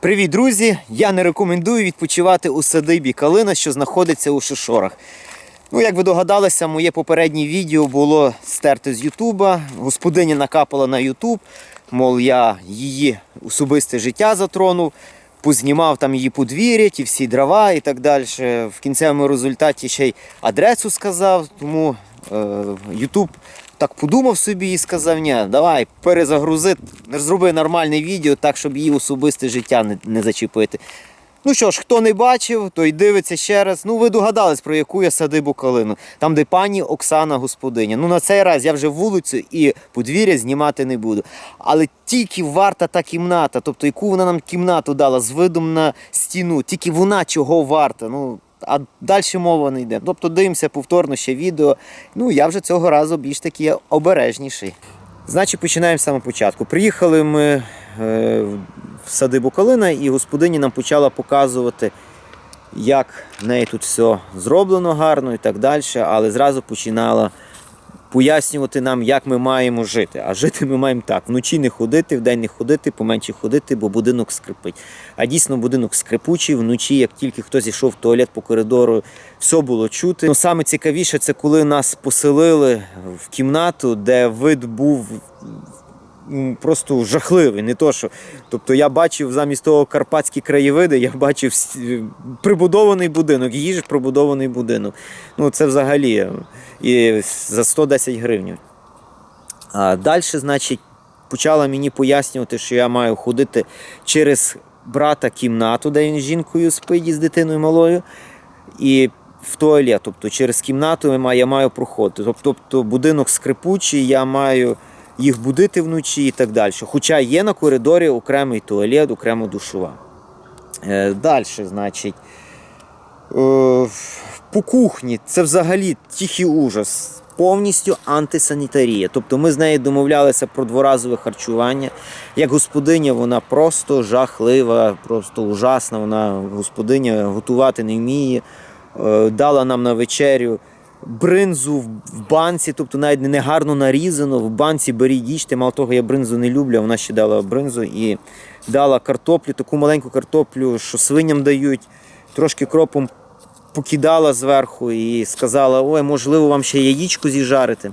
Привіт, друзі! Я не рекомендую відпочивати у садибі Калина, що знаходиться у Шишорах. Ну, як ви догадалися, моє попереднє відео було стерте з Ютуба. Господиня накапала на Ютуб, мов я її особисте життя затронув, познімав там її подвір'я, ті всі дрова і так далі. В кінцевому результаті ще й адресу сказав, тому Ютуб так подумав собі і сказав, ні, давай перезагрузи, зроби нормальне відео так, щоб її особисте життя не, не зачепити. Ну що ж, хто не бачив, той дивиться ще раз. Ну, ви догадались, про яку я садибу калину. Там, де пані Оксана господиня. Ну на цей раз я вже вулицю і подвір'я знімати не буду. Але тільки варта та кімната, тобто яку вона нам кімнату дала з видом на стіну, тільки вона чого варта. Ну, а далі мова не йде. Тобто дивимося повторно ще відео. Ну, я вже цього разу більш таки обережніший. Значить, починаємо з самого початку. Приїхали ми е, в садибу Калина, і господині нам почала показувати, як в неї тут все зроблено гарно і так далі, але зразу починала пояснювати нам, як ми маємо жити. А жити ми маємо так: вночі не ходити, вдень не ходити, поменше ходити, бо будинок скрипить. А дійсно будинок скрипучий, вночі, як тільки хтось йшов в туалет по коридору, все було чути. Ну, саме цікавіше, це коли нас поселили в кімнату, де вид був. Просто жахливий, не то що. Тобто я бачив замість того карпатські краєвиди, я бачив прибудований будинок, її ж прибудований будинок. Ну це взагалі е, і за 110 гривень. А далі, значить, почала мені пояснювати, що я маю ходити через брата кімнату, де він з жінкою спить з дитиною малою. І в туалет, тобто через кімнату я маю, проходити. Тобто будинок скрипучий, я маю їх будити вночі і так далі. Хоча є на коридорі окремий туалет, окрема душова. Е, далі, значить, е, по кухні це взагалі тихий ужас. Повністю антисанітарія. Тобто ми з нею домовлялися про дворазове харчування. Як господиня, вона просто жахлива, просто ужасна. Вона господиня готувати не вміє. Е, Дала нам на вечерю бринзу в банці, тобто навіть не гарно нарізано. В банці беріть їжте. Мало того, я бринзу не люблю, а вона ще дала бринзу і дала картоплю, таку маленьку картоплю, що свиням дають, трошки кропом покидала зверху і сказала: ой, можливо, вам ще яєчко зіжарити.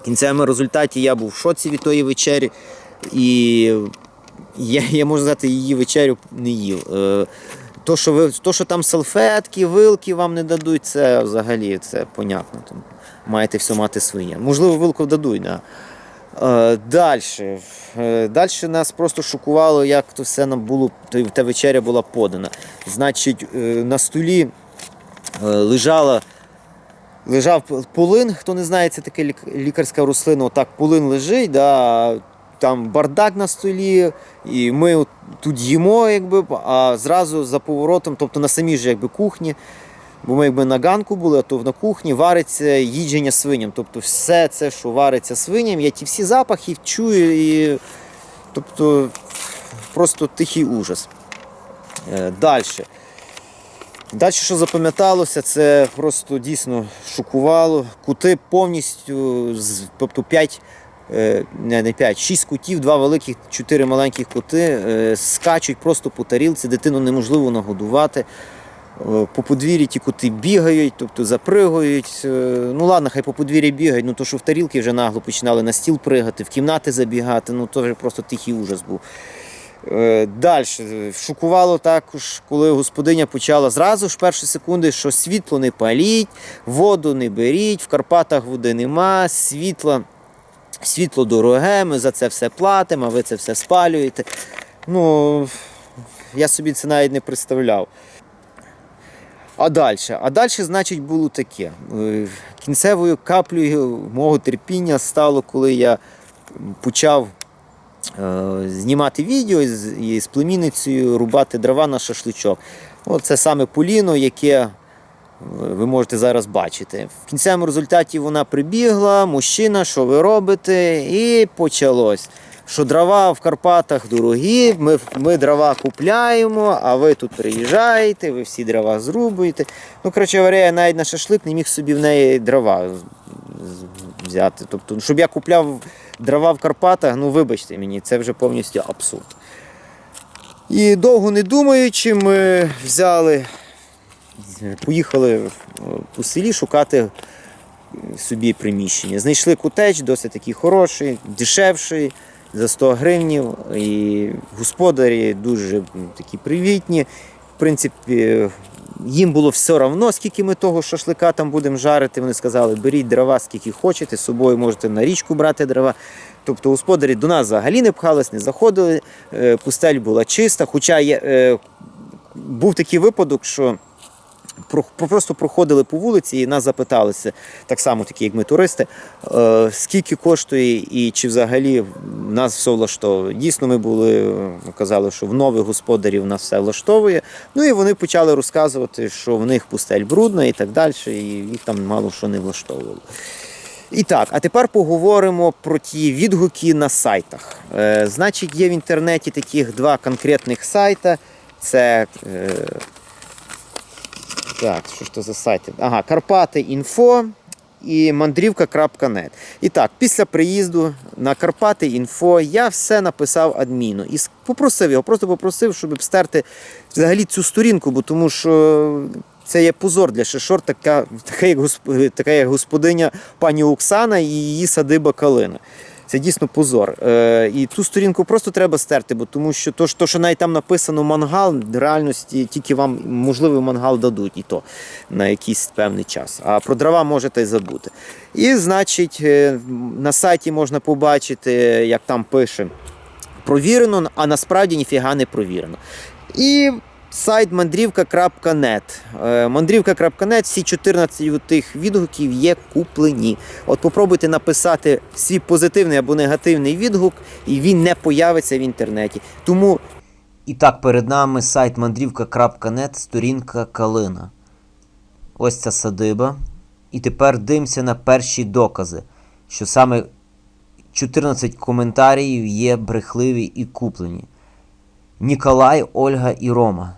В кінцевому результаті я був в шоці від тої вечері, і я, я можу сказати, її вечерю не їв. Е, То що, ви, то, що там салфетки, вилки вам не дадуть, це взагалі це понятно. Там маєте все мати своє. Можливо, вилку дадуть, да. Е, Далі. Далі нас просто шокувало, як то все нам було, та вечеря була подана. Значить, е, на столі е, лежала, лежав полин, хто не знає, це таке лікарська рослина, отак полин лежить, да, там бардак на столі, і ми тут їмо, якби, а зразу за поворотом, тобто на самій же якби, кухні, бо ми якби на ганку були, а то на кухні вариться їдження свиням. Тобто все це, що вариться свиням, я ті всі запахи чую, і, тобто просто тихий ужас. Далі. Далі, що запам'яталося, це просто дійсно шокувало. Кути повністю, тобто 5, не, не 5, 6 кутів, 2 великих, 4 маленьких кути е, скачуть просто по тарілці, дитину неможливо нагодувати. Е, По подвір'ї ті кути бігають, тобто запригають. Е, Ну ладно, хай по подвір'ї бігають, ну то що в тарілки вже нагло починали на стіл пригати, в кімнати забігати, ну то вже просто тихий ужас був. Далі шокувало також, коли господиня почала зразу ж перші секунди, що світло не паліть, воду не беріть, в Карпатах води нема, світла, світло дороге, ми за це все платимо, а ви це все спалюєте. Ну, я собі це навіть не представляв. А далі? А далі, значить, було таке. Е, Кінцевою каплею мого терпіння стало, коли я почав е, знімати відео і з, племінницею рубати дрова на шашличок. От це саме поліно, яке ви можете зараз бачити. В кінцевому результаті вона прибігла, мужчина, що ви робите, і почалось. Що дрова в Карпатах дорогі, ми, ми дрова купляємо, а ви тут приїжджаєте, ви всі дрова зрубуєте. Ну, коротше говоря, я навіть на шашлик не міг собі в неї дрова взяти. Тобто, щоб я купляв дрова в Карпатах, ну вибачте мені, це вже повністю абсурд. І довго не думаючи, ми взяли, поїхали по селі шукати собі приміщення. Знайшли котедж, досить такий хороший, дешевший, за 100 гривнів. І господарі дуже такі привітні. В принципі, їм було все одно, скільки ми того шашлика там будемо жарити. Вони сказали, беріть дрова, скільки хочете, з собою можете на річку брати дрова. Тобто господарі до нас взагалі не пхались, не заходили, е, пустель була чиста. Хоча є, е, був такий випадок, що просто проходили по вулиці і нас запиталися, так само такі, як ми туристи, е, скільки коштує і чи взагалі нас все влаштовує. Дійсно, ми були, казали, що в нових господарів нас все влаштовує. Ну і вони почали розказувати, що в них пустель брудна і так далі, і їх там мало що не влаштовувало. І так, а тепер поговоримо про ті відгуки на сайтах. Е, значить, є в інтернеті таких два конкретних сайта. Це е, так, що ж то за сайти? Ага, Карпати Інфо і мандрівка.нет. І так, після приїзду на Карпати Інфо я все написав адміну і попросив його, просто попросив, щоб стерти взагалі цю сторінку, бо тому що. Це є позор для Шишор, така, така, як, така як господиня пані Оксана і її садиба Калина. Це дійсно позор. Е, і ту сторінку просто треба стерти, бо тому що то, що- що навіть там написано мангал, в реальності тільки вам можливо мангал дадуть, і то на якийсь певний час. А про дрова можете й забути. І значить, е, на сайті можна побачити, як там пише провірено, а насправді ніфіга не провірено. І сайт мандрівка.нет. Е, Мандрівка.нет, всі 14 тих відгуків є куплені. От попробуйте написати свій позитивний або негативний відгук, і він не появиться в інтернеті. Тому. І так, перед нами сайт мандрівка.нет, сторінка Калина. Ось ця садиба. І тепер дивимося на перші докази, що саме 14 коментарів є брехливі і куплені. Ніколай, Ольга і Рома.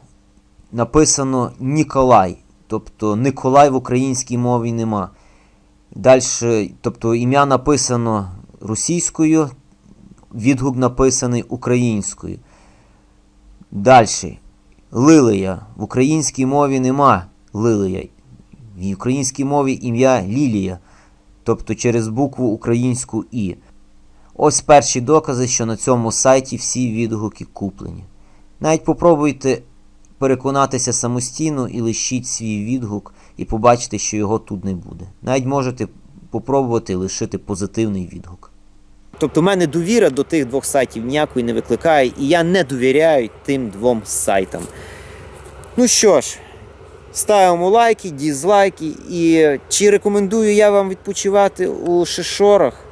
Написано Ніколай, тобто Николай в українській мові нема. Далі, тобто ім'я написано російською, відгук написаний українською. Далі. Лилия. В українській мові нема Лилия. В українській мові ім'я Лілія, тобто через букву українську І. Ось перші докази, що на цьому сайті всі відгуки куплені. Навіть попробуйте переконатися самостійно і лишіть свій відгук і побачите, що його тут не буде. Навіть можете попробувати лишити позитивний відгук. Тобто, в мене довіра до тих двох сайтів ніякої не викликає, і я не довіряю тим двом сайтам. Ну що ж, ставимо лайки, дізлайки. І чи рекомендую я вам відпочивати у Шишорах?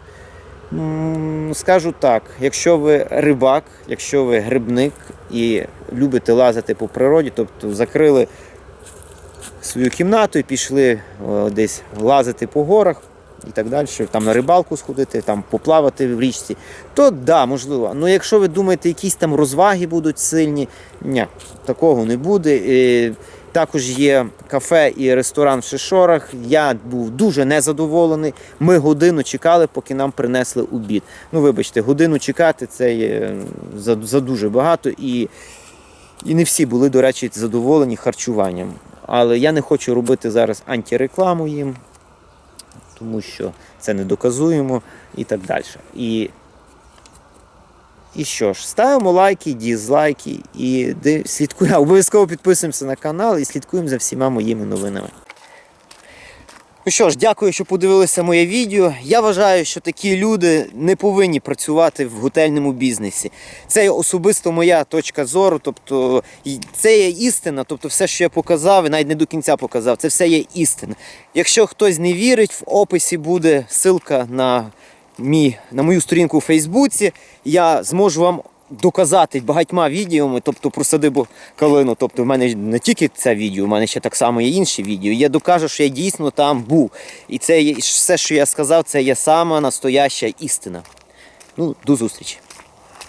Скажу так, якщо ви рибак, якщо ви грибник і любите лазити по природі, тобто закрили свою кімнату і пішли десь лазити по горах і так далі, там на рибалку сходити, там поплавати в річці, то да, можливо. Ну якщо ви думаєте, якісь там розваги будуть сильні, ні, такого не буде. І також є кафе і ресторан в Шишорах. Я був дуже незадоволений. Ми годину чекали, поки нам принесли обід. Ну, вибачте, годину чекати це є за, за дуже багато. І, і не всі були, до речі, задоволені харчуванням. Але я не хочу робити зараз антирекламу їм, тому що це не доказуємо і так далі. І і що ж, ставимо лайки, дізлайки і слідкуємо. Обов'язково підписуємося на канал і слідкуємо за всіма моїми новинами. Ну що ж, дякую, що подивилися моє відео. Я вважаю, що такі люди не повинні працювати в готельному бізнесі. Це особисто моя точка зору. Тобто це є істина. Тобто, все, що я показав, і навіть не до кінця показав, це все є істина. Якщо хтось не вірить, в описі буде ссылка на, мій, на мою сторінку у Фейсбуці. Я зможу вам доказати багатьма відеоми, тобто про садибу калину. Тобто, в мене не тільки це відео, в мене ще так само є інші відео. Я докажу, що я дійсно там був. І це все, що я сказав, це є сама настояща істина. Ну, до зустрічі.